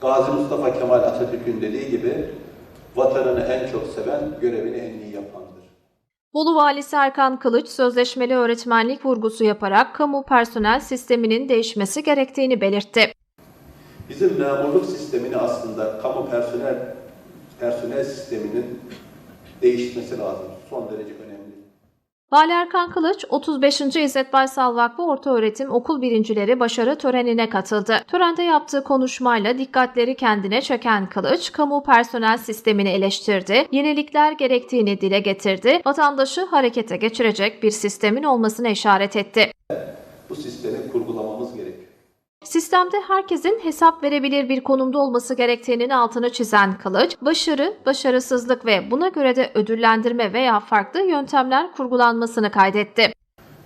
Gazi Mustafa Kemal Atatürk'ün dediği gibi vatanını en çok seven görevini en iyi yapandır. Bolu Valisi Erkan Kılıç sözleşmeli öğretmenlik vurgusu yaparak kamu personel sisteminin değişmesi gerektiğini belirtti. Bizim memurluk sistemini aslında kamu personel personel sisteminin değişmesi lazım. Son derece önemli. Vali Erkan Kılıç, 35. İzzet Baysal Vakfı Ortaöğretim Okul Birincileri Başarı Töreni'ne katıldı. Törende yaptığı konuşmayla dikkatleri kendine çeken Kılıç, kamu personel sistemini eleştirdi, yenilikler gerektiğini dile getirdi, vatandaşı harekete geçirecek bir sistemin olmasına işaret etti. Bu sistemi kurgulamamız gerekiyor. Sistemde herkesin hesap verebilir bir konumda olması gerektiğinin altını çizen Kılıç, başarı, başarısızlık ve buna göre de ödüllendirme veya farklı yöntemler kurgulanmasını kaydetti.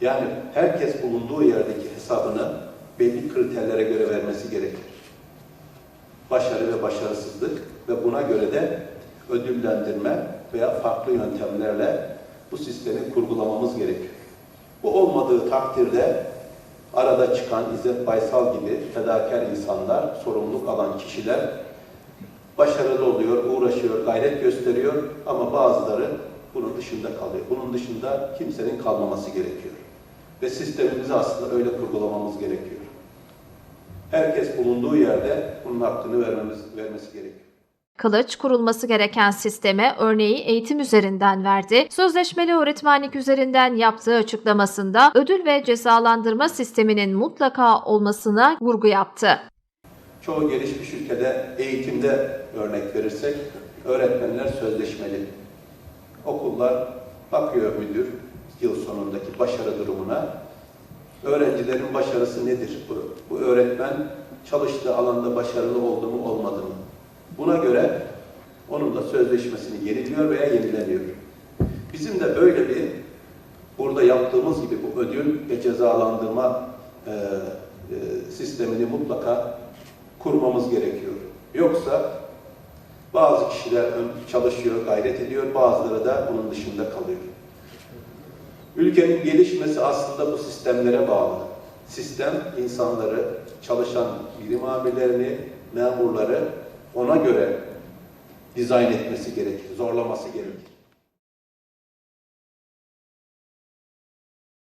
Yani herkes bulunduğu yerdeki hesabını belli kriterlere göre vermesi gerekir. Başarı ve başarısızlık ve buna göre de ödüllendirme veya farklı yöntemlerle bu sistemi kurgulamamız gerekiyor. Bu olmadığı takdirde arada çıkan İzzet Baysal gibi fedakar insanlar, sorumluluk alan kişiler başarılı oluyor, uğraşıyor, gayret gösteriyor ama bazıları bunun dışında kalıyor. Bunun dışında kimsenin kalmaması gerekiyor. Ve sistemimizi aslında öyle kurgulamamız gerekiyor. Herkes bulunduğu yerde bunun hakkını vermemiz, vermesi gerekiyor. Kılıç, kurulması gereken sisteme örneği eğitim üzerinden verdi. Sözleşmeli öğretmenlik üzerinden yaptığı açıklamasında ödül ve cezalandırma sisteminin mutlaka olmasına vurgu yaptı. Çoğu gelişmiş ülkede eğitimde örnek verirsek öğretmenler sözleşmeli. Okullar bakıyor müdür yıl sonundaki başarı durumuna. Öğrencilerin başarısı nedir? Bu, bu öğretmen çalıştığı alanda başarılı oldu mu olmadı mı? Buna göre onunla sözleşmesini yeniliyor veya yenileniyor. Bizim de böyle bir burada yaptığımız gibi bu ödül ve cezalandırma e, e, sistemini mutlaka kurmamız gerekiyor. Yoksa bazı kişiler çalışıyor, gayret ediyor, bazıları da bunun dışında kalıyor. Ülkenin gelişmesi aslında bu sistemlere bağlı. Sistem insanları, çalışan bilim amirlerini, memurları ona göre dizayn etmesi gerekir, zorlaması gerekir.